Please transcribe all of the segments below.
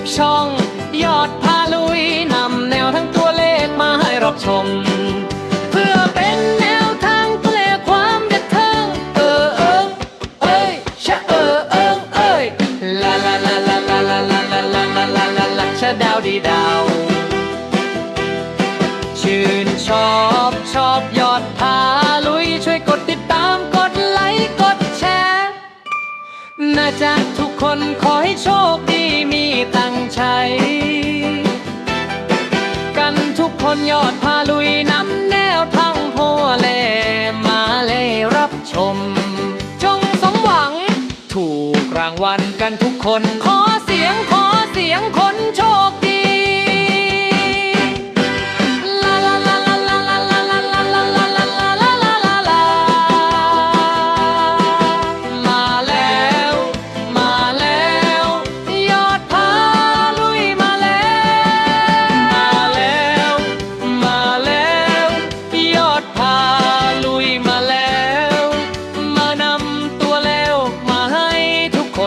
บช่อง ยอดพาลุยนำแนวทั้งตัวเลขมาให้รับชม เพื่อเป็นแนวทางตัวเลขความบันเทิงเออเอิเอ้ยชะเออเอ้ลาลาลาลาลาลาลาลาลาลาลาลาลาชะดาวดีดาว ชื่นชอบชอบยอดพาลุยช่วยกดติดตามกดไลค์กดแชร์น่าจะทุกคนขอให้โชค ใช้ กันทุกคนยอดพาลุยน้ำแนวทั้งพัวเลมาเลยรับชม จงสมหวัง ถูกรางวัลกันทุกคนขอเสียงขอ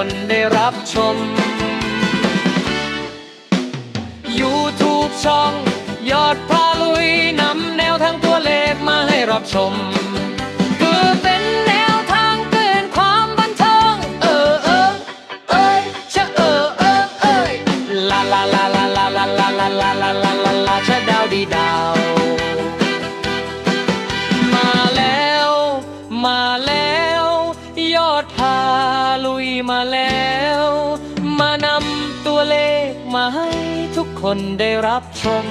นได้รับชม YouTube ช่อง ยอดพาลุยนำแนวทางตัวเลขมาให้รับชม มาแล้ว มานำตัวเลขมาให้ทุกคนได้รับชม